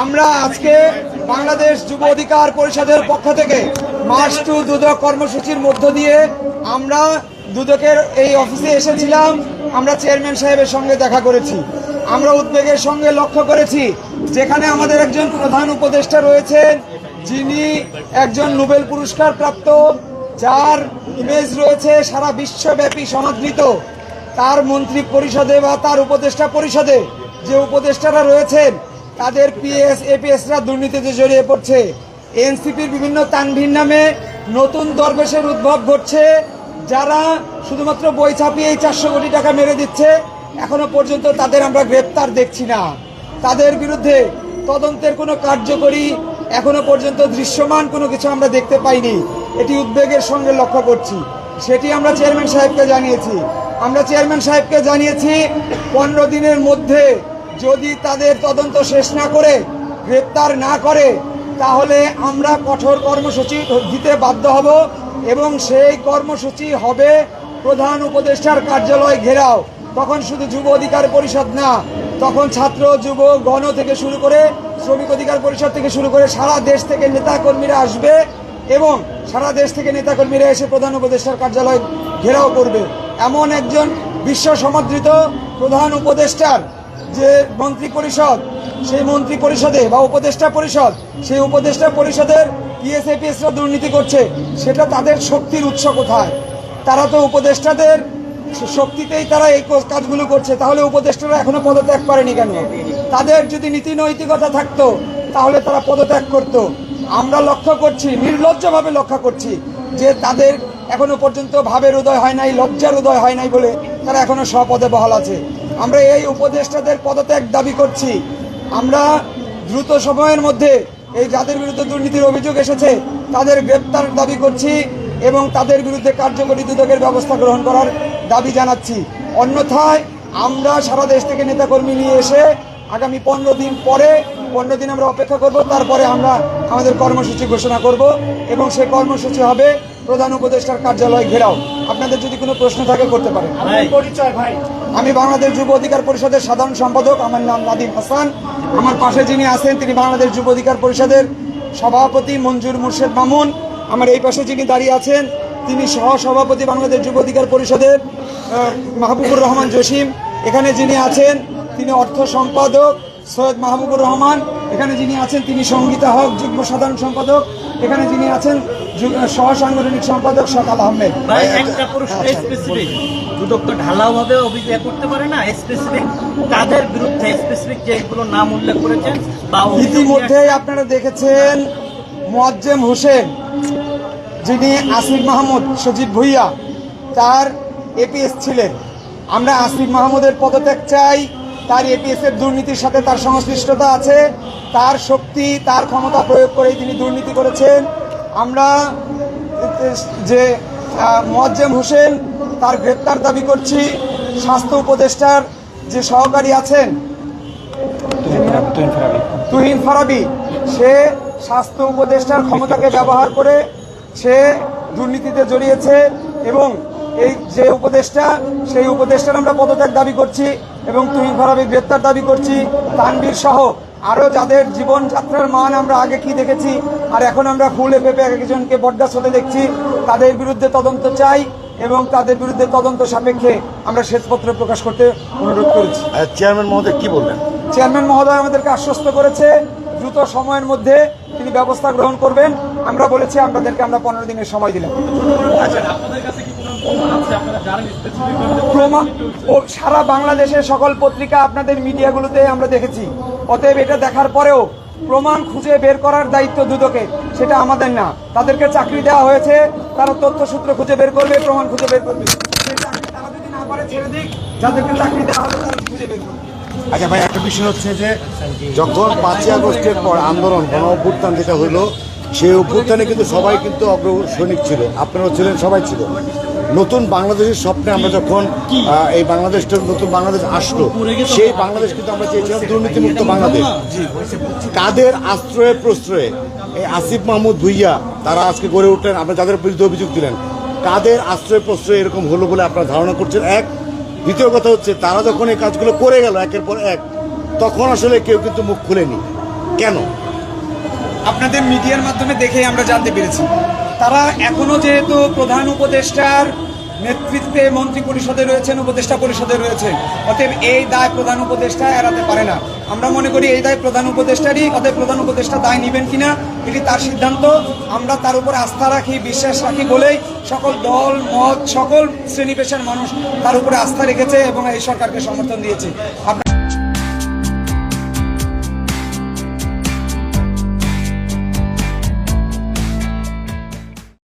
আমরা আজকে বাংলাদেশ যুব অধিকার পরিষদের পক্ষ থেকে মার্চ টু দুদক কর্মসূচির মধ্য দিয়ে আমরা দুদকের এই অফিসে এসেছিলাম, আমরা চেয়ারম্যান সাহেবের সঙ্গে দেখা করেছি। আমরা উদ্বেগের সঙ্গে লক্ষ্য করেছি, যেখানে আমাদের একজন প্রধান উপদেষ্টা রয়েছেন, যিনি একজন নোবেল পুরস্কার প্রাপ্ত, যার ইমেজ রয়েছে সারা বিশ্বব্যাপী সমাদৃত। তার মন্ত্রী পরিষদে বা তার উপদেষ্টা পরিষদে যে উপদেষ্টারা রয়েছেন তাদের পিএস এপিএসরা দুর্নীতিতে জড়িয়ে পড়ছে। এনসিপির বিভিন্ন তানভিন নামে নতুন দরবেশের উদ্ভব ঘটছে, যারা শুধুমাত্র বই ছাপিয়ে এই চারশো কোটি টাকা মেরে দিচ্ছে। এখনও পর্যন্ত তাদের আমরা গ্রেপ্তার দেখছি না। তাদের বিরুদ্ধে তদন্তের কোনো কার্যকরী এখনও পর্যন্ত দৃশ্যমান কোনো কিছু আমরা দেখতে পাইনি। এটি উদ্বেগের সঙ্গে লক্ষ্য করছি। সেটি আমরা চেয়ারম্যান সাহেবকে জানিয়েছি। আমরা চেয়ারম্যান সাহেবকে জানিয়েছি, পনেরো দিনের মধ্যে যদি তাদের তদন্ত শেষ না করে, গ্রেপ্তার না করে, তাহলে আমরা কঠোর কর্মসূচি দিতে বাধ্য হব এবং সেই কর্মসূচি হবে প্রধান উপদেষ্টার কার্যালয় ঘেরাও। তখন শুধু যুব অধিকার পরিষদ না, তখন ছাত্র, যুব, গণ থেকে শুরু করে শ্রমিক অধিকার পরিষদ থেকে শুরু করে সারা দেশ থেকে নেতা কর্মীরা আসবে এবং সারা দেশ থেকে নেতাকর্মীরা এসে প্রধান উপদেষ্টার কার্যালয় ঘেরাও করবে। এমন একজন বিশ্ব সমাদৃত প্রধান উপদেষ্টার যে মন্ত্রী পরিষদ, সেই মন্ত্রী পরিষদে বা উপদেষ্টা পরিষদ, সেই উপদেষ্টা পরিষদের পিএসএপিএসরা দুর্নীতি করছে, সেটা তাদের শক্তির উৎস কোথায়? তারা তো উপদেষ্টাদের শক্তিতেই তারা এই কাজগুলো করছে, তাহলে উপদেষ্টারা এখনও পদত্যাগ করেনি কেন? তাদের যদি নীতি নৈতিকতা থাকতো, তাহলে তারা পদত্যাগ করত। আমরা লক্ষ্য করছি, নির্লজ্জভাবে লক্ষ্য করছি, যে তাদের এখনও পর্যন্ত ভাবের উদয় হয় নাই, লজ্জার উদয় হয় নাই বলে তারা এখনও স্বপদে বহাল আছে। আমরা এই উপদেষ্টাদের পদত্যাগ দাবি করছি। আমরা দ্রুত সময়ের মধ্যে এই যাদের বিরুদ্ধে দুর্নীতির অভিযোগ এসেছে, তাদের গ্রেপ্তার দাবি করছি এবং তাদের বিরুদ্ধে কার্যকরী দুদকের ব্যবস্থা গ্রহণ করার দাবি জানাচ্ছি। অন্যথায় আমরা সারা দেশ থেকে নেতাকর্মী নিয়ে এসে আগামী পনেরো দিন পরে, পনেরো দিন আমরা অপেক্ষা করব, তারপরে আমরা আমাদের কর্মসূচি ঘোষণা করব এবং সেই কর্মসূচি হবে প্রধান উপদেষ্টার কার্যালয় ঘেরাও। আপনাদের যদি কোনো প্রশ্ন থাকে করতে পারেন। পরিচয় ভাই। আমি বাংলাদেশ যুব অধিকার পরিষদের সাধারণ সম্পাদক আমার নাম নাদিম হাসান। আমার পাশে যিনি আছেন তিনি বাংলাদেশ যুব অধিকার পরিষদের সভাপতি মঞ্জুর মুর্শেদ মামুন। আমার এই পাশে যিনি দাঁড়িয়ে আছেন তিনি সহ সভাপতি বাংলাদেশ যুব অধিকার পরিষদের মাহবুবুর রহমান জসিম। এখানে যিনি আছেন তিনি অর্থ সম্পাদক সৈয়দ মাহবুবুর রহমান এখানে যিনি আছেন তিনি সঙ্গীতা হক যুগ্ম সাধারণ সম্পাদক। এখানে যিনি আছেন সহ সাংগঠনিক সম্পাদক সকাল আহমেদ। একটা প্রশ্ন স্পেসিফিক দুদক তো ঢালাও ভাবে অভিযোগ করতে পারে না স্পেসিফিক তাদের বিরুদ্ধে স্পেসিফিক যেগুলো নাম উল্লেখ করেছেন বা ইতিমধ্যেই আপনারা দেখেছেন মোয়াজ্জেম হোসেন যিনি আসিফ মাহমুদ সজীব ভুইয়া তার এপিএস ছিলেন। আমরা আসিফ মাহমুদের পদত্যাগ চাই। তার এপিএস এর দুর্নীতির সাথে তার সংশ্লিষ্টতা আছে, তার শক্তি, তার ক্ষমতা প্রয়োগ করেই তিনি দুর্নীতি করেছেন। আমরা যে মোয়াজ্জেম হোসেন তার গ্রেপ্তার দাবি করছি, স্বাস্থ্য উপদেষ্টার যে সহকারী আছেন, তুহিন ফারাবি, সে স্বাস্থ্য উপদেষ্টার ক্ষমতাকে ব্যবহার করে সে দুর্নীতিতে জড়িয়েছে এবং এই যে উপদেষ্টা সেই উপদেষ্টার আমরা পদত্যাগ দাবি করছি এবং তুহিন ফারাবি গ্রেপ্তার দাবি করছি। তানবীর সহ আরও যাদের জীবনযাত্রার মান আমরা আগে কি দেখেছি আর এখন আমরা ফুলে পেপে এক একজনকে বড্ডাস হতে দেখছি তাদের বিরুদ্ধে তদন্ত চাই এবং তাদের বিরুদ্ধে তদন্ত সাপেক্ষে আমরা শ্বেতপত্র প্রকাশ করতে অনুরোধ করেছি। চেয়ারম্যান মহোদয় কি বললেন? চেয়ারম্যান মহোদয় আমাদেরকে আশ্বস্ত করেছে দ্রুত সময়ের মধ্যে তিনি ব্যবস্থা গ্রহণ করবেন। আমরা বলেছি আপনাদেরকে আমরা পনেরো দিনের সময় দিলাম। প্রমাণ ও সারা বাংলাদেশের সকল পত্রিকা আপনাদের মিডিয়াগুলোতে আমরা দেখেছি। অতএব এটা দেখার পরেও প্রমাণ খুঁজে বের করার দায়িত্ব দুদকে সেটা আমাদের না। তাদেরকে চাকরি দেওয়া হয়েছে তারা তথ্যসূত্র খুঁজে বের করবে প্রমাণ খুঁজে বের করবে। তারা যদি না পারে ছেড়ে দিক। যাদেরকে চাকরি দেওয়া হবে তারা খুঁজে বের করবে। আচ্ছা ভাই, একটা বিষয় হচ্ছে যে যখন পাঁচই আগস্টের পর আন্দোলন, গণ অভ্যুত্থান যেটা হলো, সেই অভ্যুত্থানে কিন্তু সবাই কিন্তু অগ্র সৈনিক ছিল। আপনারাও ছিলেন, সবাই ছিল। নতুন বাংলাদেশের স্বপ্নে আমরা যখন এই বাংলাদেশটা নতুন বাংলাদেশ আসলো, সেই বাংলাদেশ কিন্তু আমরা চেয়েছিলাম দুর্নীতিমুক্ত বাংলাদেশ। কাদের আশ্রয়ে প্রশ্রয়ে এই আসিফ মাহমুদ ভুইয়া, তারা আজকে গড়ে উঠলেন, আপনারা যাদের বিরুদ্ধে অভিযোগ দিলেন, কাদের আশ্রয় প্রশ্রয় এরকম হলো বলে আপনারা ধারণা করছেন? এক দ্বিতীয় কথা হচ্ছে, তারা যখন এই কাজগুলো করে গেল একের পর এক, তখন আসলে কেউ কিন্তু মুখ খুলেনি। কেন? আপনাদের মিডিয়ার মাধ্যমে দেখে আমরা জানতে পেরেছি। তারা এখনও যেহেতু প্রধান উপদেষ্টার নেতৃত্বে মন্ত্রী পরিষদে রয়েছেন, উপদেষ্টা পরিষদে রয়েছেন। অতএব এই দায় প্রধান উপদেষ্টা এড়াতে পারে না। আমরা মনে করি এই দায় প্রধান উপদেষ্টারই, অতএব প্রধান উপদেষ্টা দায় নেবেন কিনা, এটি তার সিদ্ধান্ত। আমরা তার উপর আস্থা রাখি, বিশ্বাস রাখি বলেই সকল দল, মত, সকল শ্রেণি পেশার মানুষ তার উপরে আস্থা রেখেছে এবং এই সরকারকে সমর্থন দিয়েছে। আপনার